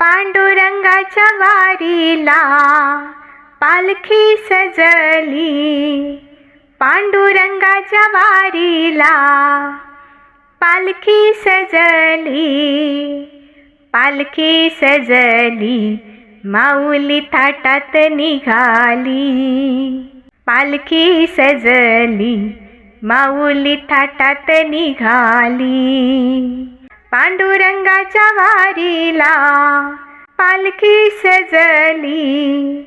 पांडुरंगाच्या वारीला पालखी सजली. पांडुरंगाच्या वारीला पालखी सजली. पालखी सजली माऊली थाटात निघाली. पालखी सजली माऊली थाटात निघाली. पांडुरंगाच्या वारीला पालखी सजली.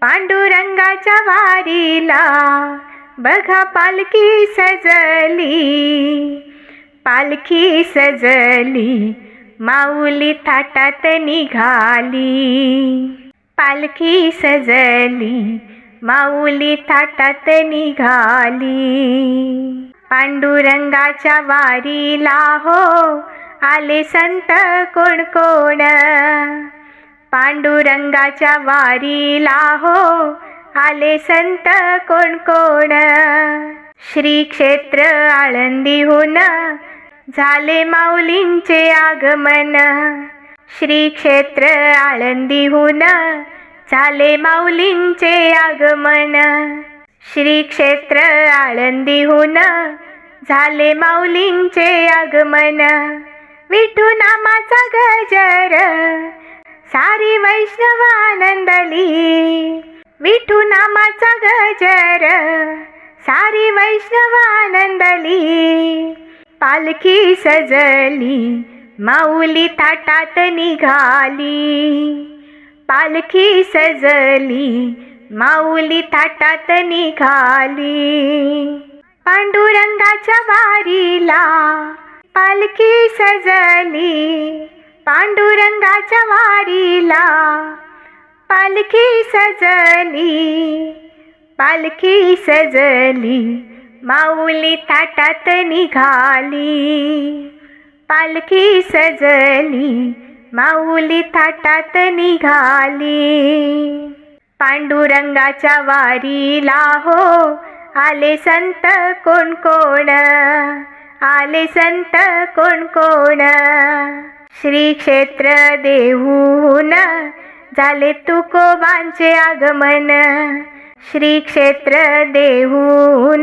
पांडुरंगाच्या वारीला बघा पालखी सजली. पालखी सजली माऊली थाटात निघाली. पालखी सजली माऊली थाटात निघाली. पांडुरंगाच्या वारीला हो आले संत कोण कोण? पांडुरंगाच्या वारीला हो आले संत कोण कोण? श्री क्षेत्र आळंदीहून झाले माऊलींचे आगमन. श्री क्षेत्र आळंदीहून झाले माऊलींचे आगमन. श्री क्षेत्र आळंदीहून झाले माऊलींचे आगमन. विठू नामाचा गजर. सारी वैष्णवानंदली विठू नामाचा गजर. सारी वैष्णव आनंदली. पालखी सजली माऊली थाटात निघाली. पालखी सजली माऊली थाटात निघाली. पांडुरंगाच्या वारीला पालखी सजली पांडुरंगाच्या वारीला. पालखी सजली पालखी सजली माऊली थाटात निघाली. पालखी सजली माऊली थाटात निघाली. पांडुरंगाच्या वारीला हो आले संत कोण कोण? आले संत कोण कोण? श्री क्षेत्र देहून झाले तुकोबांचे आगमन. श्री क्षेत्र देहून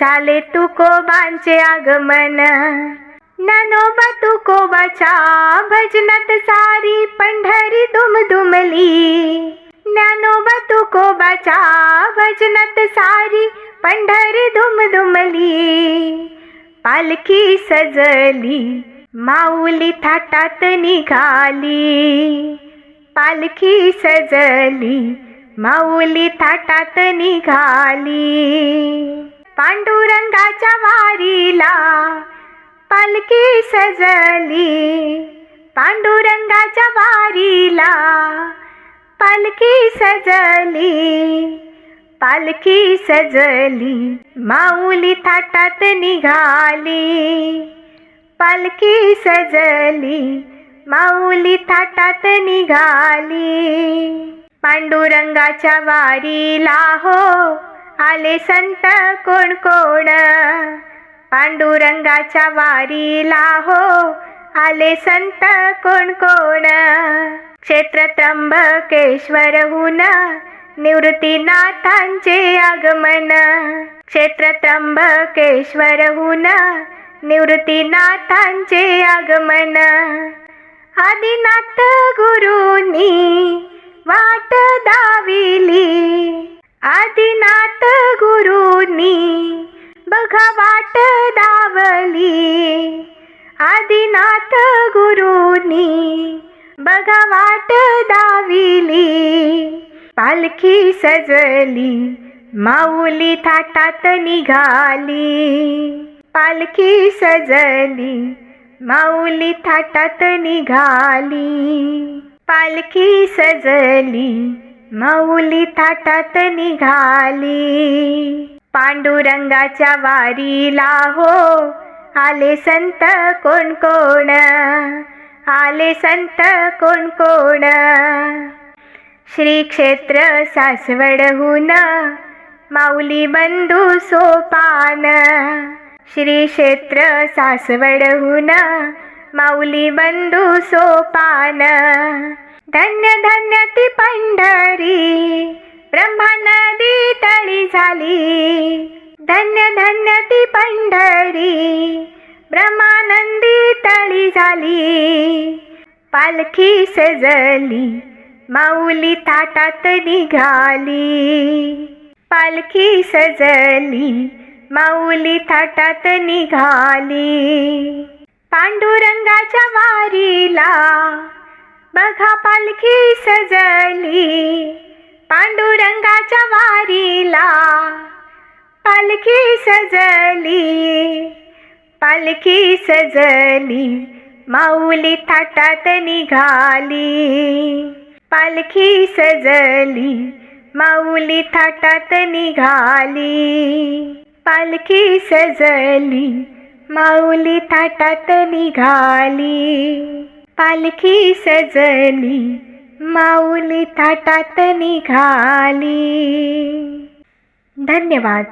झाले तुकोबांचे आगमन. ननोबा तुकोबाच्या भजनात सारी पंढरी दुमदुमली. ज्ञानोबा तुकोबाच्या भजनात सारी पंढरी दुमदुमली. पालखी सजली माऊली थाटात निघाली. पालखी सजली माऊली थाटात निघाली. पांडुरंगाच्या वारीला पालखी सजली पांडुरंगाच्या वारीला पालखी सजली. पालखी सजली माऊली थाटात निघाली. पालखी सजली माऊली थाटात निघाली. पांडुरंगाच्या वारीला हो आले संत कोण कोण. पांडुरंगाच्या वारीला हो आले संत कोण कोण. क्षेत्र त्र्यंबकेश्वरहून निवृत्तीनाथांचे आगमन. क्षेत्र त्र्यंबकेश्वर हुन निवृत्तीनाथांचे आगमन. आदिनाथ गुरुनी वाट दाविली. आदिनाथ गुरुनी बघा वाट दावली. आदिनाथ गुरुनी बघा वाट दाविली. पालखी सजली माऊली थाटात निघाली. पालखी सजली माऊली थाटात निघाली. पालखी सजली माऊली थाटात निघाली. पांडुरंगाच्या वारीला हो आले संत कोण कोण? आले संत कोण कोण? श्री क्षेत्र सासवडहून माऊली बंधू सोपान. श्री क्षेत्र सासवडहून माऊली बंधू सोपान. धन्य धन्य ती पंढरी ब्रह्मा नदी तळी झाली. धन्य धन्य ती पंढरी ब्रह्मानंदी तळी झाली. पालखी सजली. माऊली थाटात निघाली. पालखी सजली माऊली थाटात निघाली. पांडुरंगाच्या वारीला बघा पालखी सजली. पांडुरंगाच्या वारीला पालखी सजली. पालखी सजली माऊली थाटात निघाली. पालखी सजली माऊली थाटात निघाली. पालखी सजली माऊली थाटात निघाली. पालखी सजली माऊली थाटात निघाली. धन्यवाद.